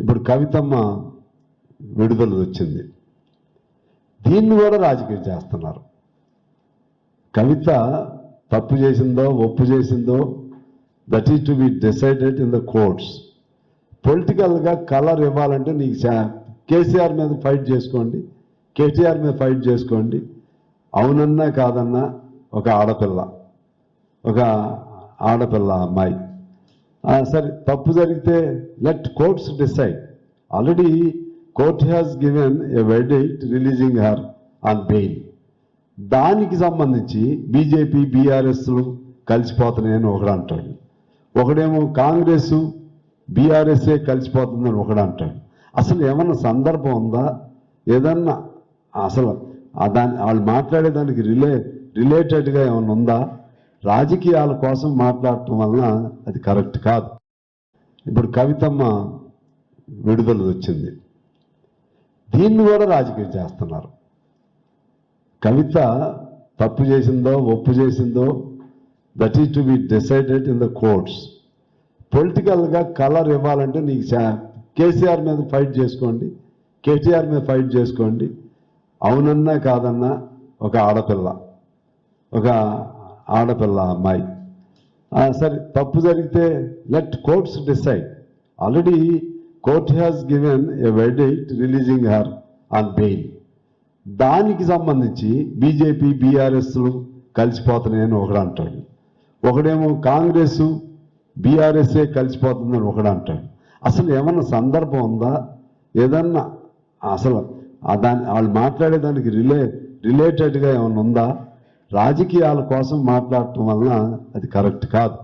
ఇప్పుడు కవితమ్మ విడుదల వచ్చింది. దీన్ని కూడా రాజకీయం చేస్తున్నారు. కవిత తప్పు చేసిందో ఒప్పు చేసిందో that is to be decided in the courts పొలిటికల్గా కలర్ ఇవ్వాలంటే నీకు కేసీఆర్ మీద ఫైట్ చేసుకోండి. కేటీఆర్ మీద ఫైట్ చేసుకోండి. అవునన్నా కాదన్నా ఒక ఆడపిల్ల ఒక ఆడపిల్ల అమ్మాయి. సరే తప్పు జరిగితే let courts decide already court has given a verdict releasing her on bail దానికి సంబంధించి బీజేపీ బీఆర్ఎస్లు కలిసిపోతున్నాయని ఒకడు అంటాడు. ఒకడేమో కాంగ్రెస్ బీఆర్ఎస్ఏ కలిసిపోతుందని ఒకడు అంటాడు. అసలు ఏమన్నా సందర్భం ఉందా? ఏదన్నా అసలు దాని వాళ్ళు మాట్లాడేదానికి రిలే రిలేటెడ్గా ఏమన్నా ఉందా? రాజకీయాల కోసం మాట్లాడటం వలన అది కరెక్ట్ కాదు. ఇప్పుడు కవితమ్మ విడుదల వచ్చింది. దీన్ని కూడా రాజకీయం చేస్తున్నారు. కవిత తప్పు చేసిందో ఒప్పు చేసిందో that is to be decided in the courts పొలిటికల్గా కలర్ ఇవ్వాలంటే నీకు కేసీఆర్ మీద ఫైట్ చేసుకోండి. కేటీఆర్ మీద ఫైట్ చేసుకోండి. అవునన్నా కాదన్నా ఒక ఆడపిల్ల ఒక ఆడపిల్ల అమ్మాయి. సరే తప్పు జరిగితే let courts decide. Already court has given a verdict releasing her on bail దానికి సంబంధించి బీజేపీ బీఆర్ఎస్లు కలిసిపోతున్నాయని ఒకడు అంటాడు. ఒకడేమో కాంగ్రెస్ బీఆర్ఎస్ఏ కలిసిపోతుందని ఒకడు అంటాడు. అసలు ఏమన్నా సందర్భం ఉందా? ఏదన్నా అసలు దాని వాళ్ళు మాట్లాడేదానికి రిలే రిలేటెడ్గా ఏమన్నా ఉందా? రాజకీయాల కోసం మాట్లాడటం వలన అది కరెక్ట్ కాదు.